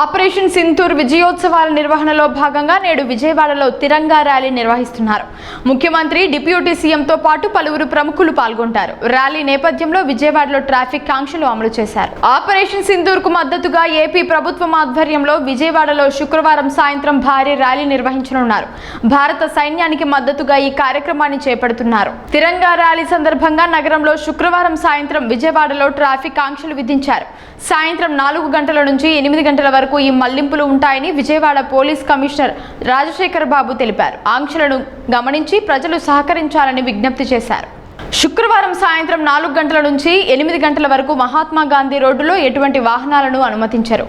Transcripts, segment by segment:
Operation Sindoor విజయోత్సవాల నిర్వహణలో భాగంగా నేడు విజయవాడలో తిరంగా ర్యాలీ నిర్వహిస్తున్నారు. ముఖ్యమంత్రి డిప్యూటీ సీఎంతో పాటు పలువురు ప్రముఖులు పాల్గొంటారు. ర్యాలీ నేపథ్యంలో విజయవాడలో ట్రాఫిక్ ఆంక్షలు అమలు చేశారు. ఆపరేషన్ సింధూర్కు మద్దతుగా ఏపీ ప్రభుత్వం ఆధ్వర్యంలో విజయవాడలో శుక్రవారం సాయంత్రం భారీ ర్యాలీ నిర్వహించనున్నారు. భారత సైన్యానికి మద్దతుగా ఈ కార్యక్రమాన్ని చేపడుతున్నారు. తిరంగా ర్యాలీ సందర్భంగా నగరంలో శుక్రవారం సాయంత్రం విజయవాడలో ట్రాఫిక్ ఆంక్షలు విధించారు. సాయంత్రం నాలుగు గంటల నుంచి ఎనిమిది గంటల వరకు ఈ మళ్ళింపులు ఉంటాయని విజయవాడ పోలీస్ కమిషనర్ రాజశేఖర్ బాబు తెలిపారు. ఆంక్షలను గమనించి ప్రజలు సహకరించాలని విజ్ఞప్తి చేశారు. శుక్రవారం సాయంత్రం నాలుగు గంటల నుంచి ఎనిమిది గంటల వరకు మహాత్మా గాంధీ రోడ్డులో ఎటువంటి వాహనాలను అనుమతించరు.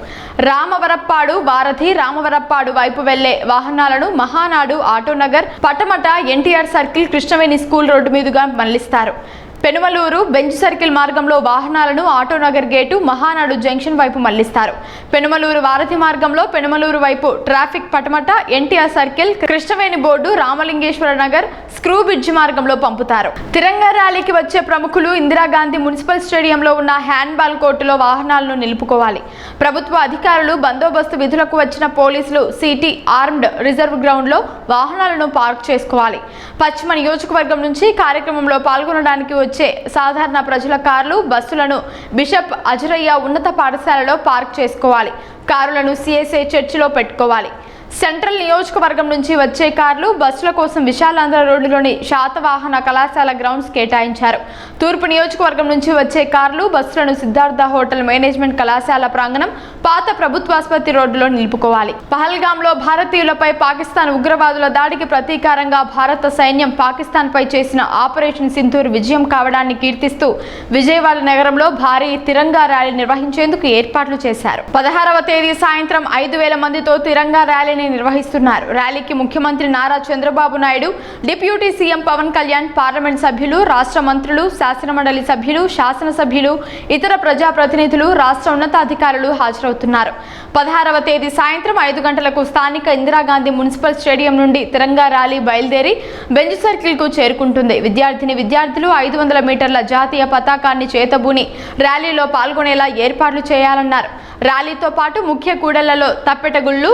రామవరప్పాడు వారధి రామవరప్పాడు వైపు వెళ్ళే వాహనాలను Mahanadu Autonagar Patamata NTR circle Krishnaveni school road మీదుగా మళ్ళిస్తారు. పెనుమలూరు బెంచ్ సర్కిల్ మార్గంలో వాహనాలను ఆటోనగర్ గేటు మహానాడు జంక్షన్ వైపు మళ్ళిస్తారు. పెనుమలూరు వారధి మార్గంలో పెనుమలూరు వైపు traffic Patamata NTR circle Krishnaveni board Ramalingeswara Nagar screw bridge మార్గంలో పంపుతారు. తిరంగా ర్యాలీకి వచ్చే ప్రముఖులు ఇందిరాగాంధీ మున్సిపల్ స్టేడియంలో ఉన్న హ్యాండ్బాల్ కోర్టులో వాహనాలను నిలుపుకోవాలి. ప్రభుత్వ అధికారులు బందోబస్తు విధులకు వచ్చిన పోలీసులు సిటీ ఆర్మ్డ్ రిజర్వ్ గ్రౌండ్లో వాహనాలను పార్క్ చేసుకోవాలి. పశ్చిమ నియోజకవర్గం నుంచి కార్యక్రమంలో పాల్గొనడానికి వచ్చి సాధారణ ప్రజల కార్లు బస్సులను బిషప్ అజరయ్య ఉన్నత పాఠశాలలో పార్క్ చేసుకోవాలి. కారులను సిఎస్ఏ చర్చిలో పెట్టుకోవాలి. సెంట్రల్ నియోజకవర్గం నుంచి వచ్చే కార్లు బస్సుల కోసం విశాలాంధ్ర రోడ్డులోని శాతవాహన కళాశాల గ్రౌండ్స్ కేటాయించారు. తూర్పు నియోజకవర్గం నుంచి వచ్చే కార్లు బస్సులను సిద్ధార్థ హోటల్ మేనేజ్మెంట్ కళాశాల ప్రాంగణం పాత ప్రభుత్వాసుపత్రి రోడ్డులో నిలుపుకోవాలి. పహల్గాంలో భారతీయులపై పాకిస్తాన్ ఉగ్రవాదుల దాడికి ప్రతీకారంగా భారత సైన్యం పాకిస్తాన్పై చేసిన ఆపరేషన్ సింధూర్ విజయం కావడాన్ని కీర్తిస్తూ విజయవాడ నగరంలో భారీ తిరంగా ర్యాలీ నిర్వహించేందుకు ఏర్పాట్లు చేశారు. పదహారవ తేదీ సాయంత్రం ఐదు వేల మందితో తిరంగా ర్యాలీని నిర్వహిస్తున్నారు. ర్యాలీకి ముఖ్యమంత్రి Nara Chandrababu Naidu deputy CM Pawan Kalyan parliament సభ్యులు రాష్ట్ర మంత్రులు శాసనమండలి సభ్యులు శాసనసభ్యులు ఇతర ప్రజాప్రతినిధులు రాష్ట్ర ఉన్నతాధికారులు హాజరవుతున్నారు. పదహారవ తేదీ సాయంత్రం ఐదు గంటలకు స్థానిక ఇందిరాగాంధీ మున్సిపల్ స్టేడియం నుండి తిరంగా ర్యాలీ బయలుదేరి బెంచ్ సర్కిల్కు చేరుకుంటుంది. విద్యార్థిని విద్యార్థులు ఐదు వందల మీటర్ల జాతీయ పతాకాన్ని చేతబూని ర్యాలీలో పాల్గొనేలా ఏర్పాట్లు చేయాలన్నారు. ర్యాలీతో పాటు ముఖ్య కూడళ్ళలో తప్పెటగుళ్ళు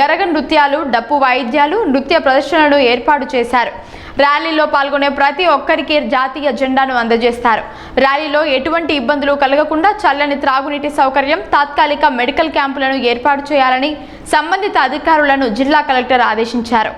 గరగ నృత్యాలు డప్పు వాయిద్యాలు నృత్య ప్రదర్శనలు ఏర్పాటు చేశారు. ర్యాలీలో పాల్గొనే ప్రతి ఒక్కరికి జాతీయ జెండాను అందజేస్తారు. ర్యాలీలో ఎటువంటి ఇబ్బందులు కలగకుండా చల్లని త్రాగునీటి సౌకర్యం తాత్కాలిక మెడికల్ క్యాంపులను ఏర్పాటు చేయాలని సంబంధిత అధికారులను జిల్లా కలెక్టర్ ఆదేశించారు.